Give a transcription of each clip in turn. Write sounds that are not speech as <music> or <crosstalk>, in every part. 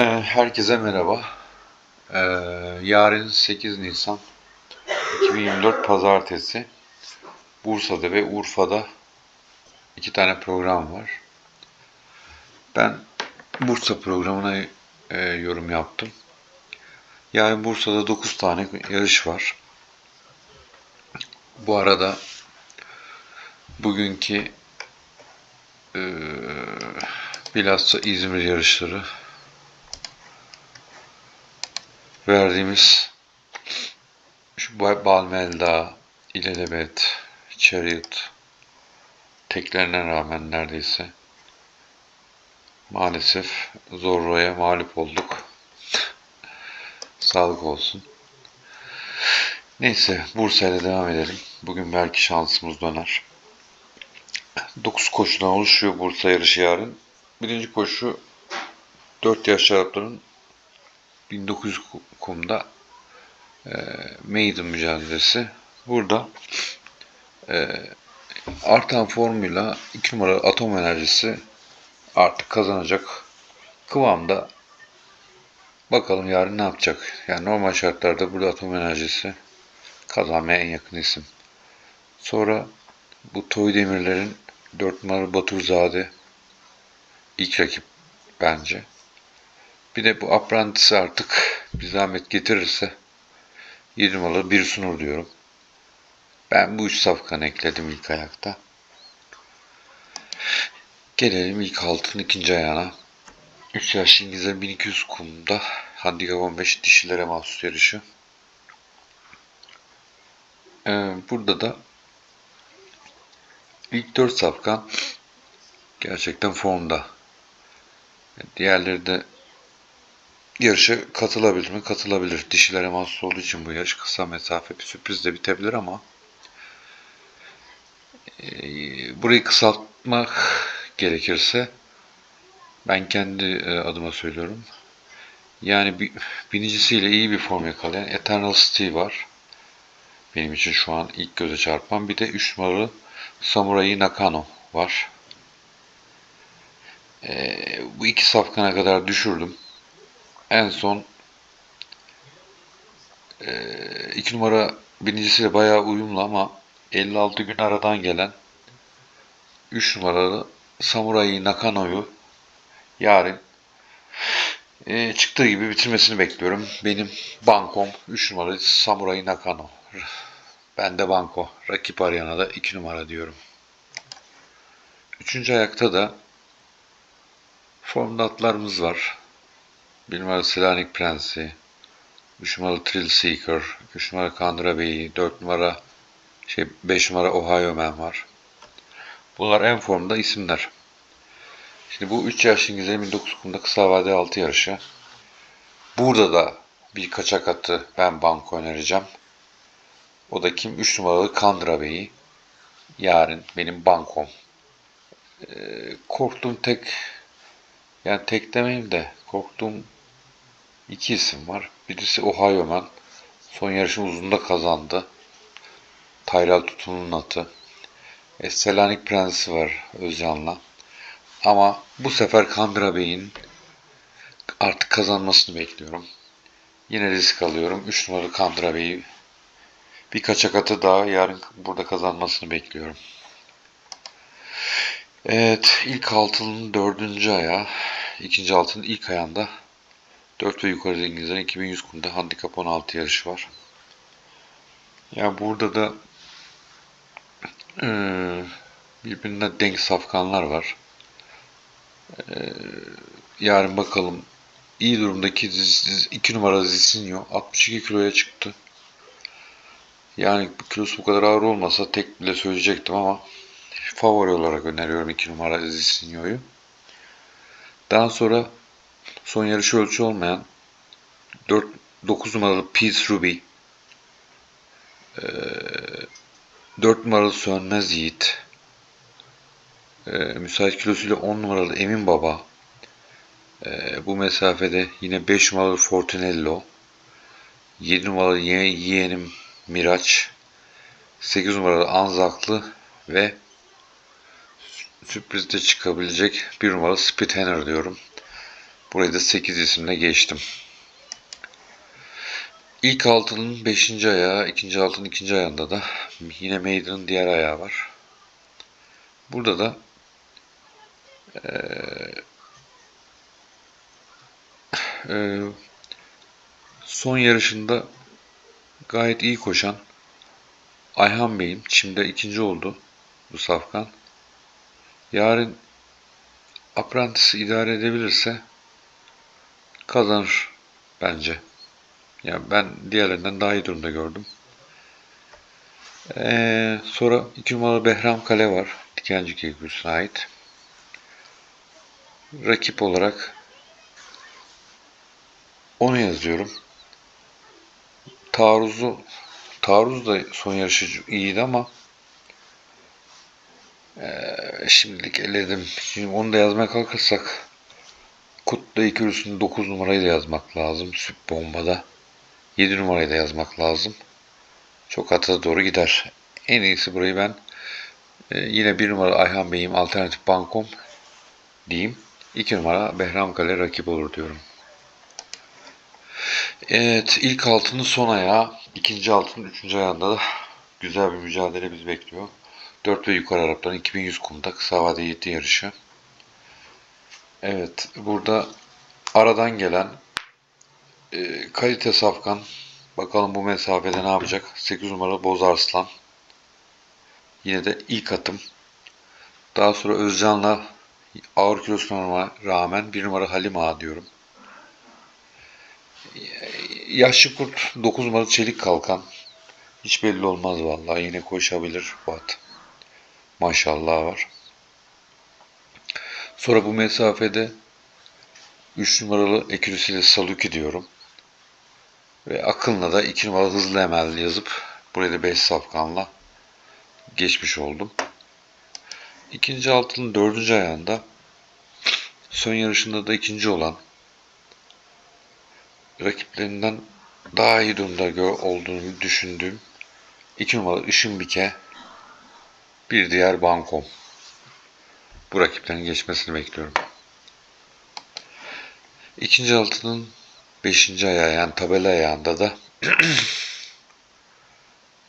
Ee, Herkese merhaba. Ee, yarın 8 Nisan 2024 Pazartesi Bursa'da ve Urfa'da iki tane program var. Ben Bursa programına e, yorum yaptım. Yarın Bursa'da 9 tane yarış var. Bu arada bugünkü e, bilhassa İzmir yarışları verdiğimiz şu Balmelda, İlelebet, Chariot teklerine rağmen neredeyse maalesef Zorro'ya mağlup olduk. Sağlık olsun. Neyse Bursa'yla devam edelim. Bugün belki şansımız döner. 9 koşudan oluşuyor Bursa yarışı yarın. Birinci koşu 4 yaş Arapların 1900 kumda e, maiden mücadelesi. Burada e, artan formuyla 2 numara atom enerjisi artık kazanacak kıvamda bakalım yarın ne yapacak. Yani normal şartlarda burada atom enerjisi kazanmaya en yakın isim. Sonra bu Toy Demirler'in 4 numaralı Baturzade ilk rakip bence. Bir de bu Apprentice artık bir zahmet getirirse 7 numaralı bir sunur diyorum. Ben bu üç safkanı ekledim ilk ayakta. Gelelim ilk altın ikinci ayağına. 3 yaş İngilizler 1200 kumda handikap 15 dişilere mahsus yarışı. Ee, burada da ilk 4 safkan gerçekten formda. Diğerleri de yarışa katılabilir mi? Katılabilir. Dişilere mahsus olduğu için bu yarış kısa mesafe bir sürpriz de bitebilir ama e, burayı kısaltmak gerekirse ben kendi e, adıma söylüyorum. Yani bir, binicisiyle iyi bir form yakalayan Eternal Steve var. Benim için şu an ilk göze çarpan. Bir de 3 numaralı Samurai Nakano var. E, bu iki safkana kadar düşürdüm. En son e, iki numara birincisiyle bayağı uyumlu ama 56 gün aradan gelen 3 numaralı Samurai Nakano'yu yarın e, çıktığı gibi bitirmesini bekliyorum. Benim bankom 3 numaralı Samurai Nakano. Ben de banko. Rakip arayana da 2 numara diyorum. Üçüncü ayakta da formda atlarımız var. 1 numaralı Selanik Prensi, 3 numaralı Thrill Seeker, 3 numara Kandıra Bey'i, 4 numara şey 5 numara Ohio Man var. Bunlar en formda isimler. Şimdi bu 3 yaş İngilizlerin 19 kumda kısa vade 6 yarışı. Burada da bir kaçak atı ben banko önereceğim. O da kim? 3 numaralı Kandıra Bey'i. Yarın benim bankom. Ee, korktuğum tek yani tek demeyeyim de korktuğum iki isim var. Birisi Ohio Man. Son yarışın uzunda kazandı. Tyrell Tutun'un atı. E, Selanik Prensi var Özcan'la. Ama bu sefer Kandıra Bey'in artık kazanmasını bekliyorum. Yine risk alıyorum. 3 numaralı Kandıra Bey'i bir kaçak daha yarın burada kazanmasını bekliyorum. Evet, ilk altının dördüncü ayağı, ikinci altının ilk ayağında 4 ve yukarı İngilizlerin 2100 kumda handikap 16 yarışı var. Ya yani burada da e, birbirine denk safkanlar var. E, yarın bakalım iyi durumdaki 2 numara Zisinho 62 kiloya çıktı. Yani kilosu bu kadar ağır olmasa tek bile söyleyecektim ama favori olarak öneriyorum 2 numara Zisinho'yu. Daha sonra son yarışı ölçü olmayan 4, 9 numaralı Peace Ruby, 4 numaralı Sönmez Yiğit, müsait kilosuyla 10 numaralı Emin Baba, bu mesafede yine 5 numaralı Fortunello, 7 numaralı yeğenim Miraç, 8 numaralı Anzaklı ve sürprizde çıkabilecek bir numaralı Spithenner diyorum. Burayı da 8 isimle geçtim. İlk altının 5. ayağı, ikinci altının ikinci ayağında da yine Maiden'ın diğer ayağı var. Burada da eee, eee, son yarışında gayet iyi koşan Ayhan Bey'im çimde ikinci oldu bu safkan. Yarın Apprentice'ı idare edebilirse kazanır bence. Ya ben diğerlerinden daha iyi durumda gördüm. Ee, sonra 2 numaralı Behram Kale var. Dikencik Ekürüsü'ne ait. Rakip olarak onu yazıyorum. Taarruz'u Taarruz da son yarışı iyiydi ama eee, şimdilik eledim. Şimdi onu da yazmaya kalkarsak Kutlu Ekürüsü'nün 9 numarayı da yazmak lazım. Süp bombada. 7 numarayı da yazmak lazım. Çok hata doğru gider. En iyisi burayı ben e, yine 1 numara Ayhan Bey'im alternatif bankom diyeyim. 2 numara Behram Kale rakip olur diyorum. Evet ilk altının son ayağı, ikinci altının üçüncü ayağında da güzel bir mücadele bizi bekliyor. 4 ve yukarı Arapların 2100 kumda kısa vade 7 yarışı. Evet burada aradan gelen e, kalite safkan bakalım bu mesafede ne yapacak? 8 numaralı Bozarslan. Yine de ilk atım. Daha sonra Özcan'la ağır kilosuna rağmen 1 numara Halim Ağa diyorum. Yaşlı kurt 9 numaralı çelik kalkan. Hiç belli olmaz vallahi. Yine koşabilir bu at. Maşallah var. Sonra bu mesafede 3 numaralı Ekürüsü'yle Saluki diyorum. Ve Akın'la da 2 numaralı Hızlı Emel yazıp buraya da 5 safkanla geçmiş oldum. İkinci altının dördüncü ayağında son yarışında da ikinci olan rakiplerinden daha iyi durumda olduğunu düşündüğüm 2 numaralı Işınbike bir diğer Bankom. Bu rakiplerin geçmesini bekliyorum. İkinci altının beşinci ayağı yani tabela ayağında da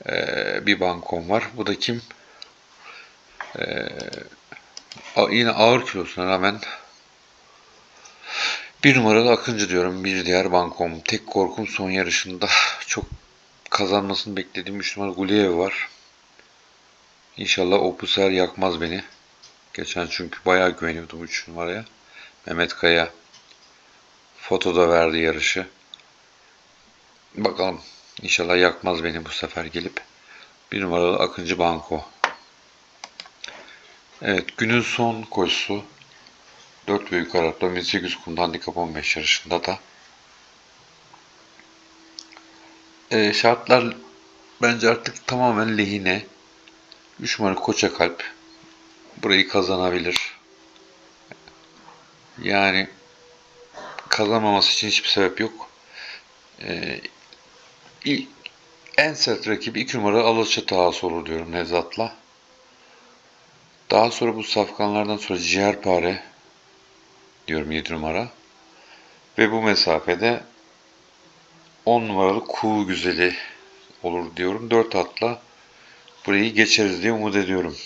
eee, <clears throat> bir bankom var. Bu da kim? Eee, a- yine ağır kilosuna rağmen bir numaralı Akıncı diyorum. Bir diğer bankom. Tek korkum son yarışında çok kazanmasını beklediğim 3 numaralı Guliyev var. İnşallah o bu sefer yakmaz beni. Geçen çünkü bayağı güveniyordum 3 numaraya. Mehmet Kaya fotoda verdi yarışı. Bakalım. İnşallah yakmaz beni bu sefer gelip. Bir numaralı Akıncı Banko. Evet günün son koşusu. 4 ve yukarı atla 1800 kumda handikap 15 yarışında da. Ee, şartlar bence artık tamamen lehine. 3 numara Koça Kalp burayı kazanabilir. Yani kazanmaması için hiçbir sebep yok. Ee, ilk, en sert rakibi 2 numara Alaçatı Ağası olur diyorum Nevzat'la. Daha sonra bu safkanlardan sonra Ciğerpare diyorum 7 numara. Ve bu mesafede 10 numaralı Kuğu Güzeli olur diyorum. 4 atla burayı geçeriz diye umut ediyorum.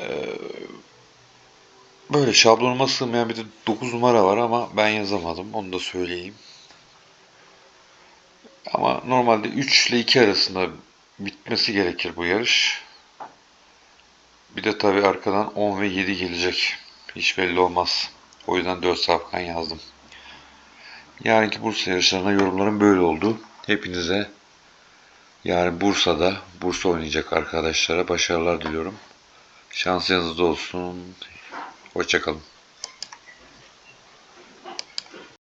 Ee, böyle şablonuma sığmayan bir de 9 numara var ama ben yazamadım. Onu da söyleyeyim. Ama normalde 3 ile 2 arasında bitmesi gerekir bu yarış. Bir de tabii arkadan 10 ve 7 gelecek. Hiç belli olmaz. O yüzden 4 safkan yazdım. Yarınki Bursa yarışlarına yorumlarım böyle oldu. Hepinize yarın Bursa'da Bursa oynayacak arkadaşlara başarılar diliyorum. Şans yanınızda olsun. Hoşçakalın.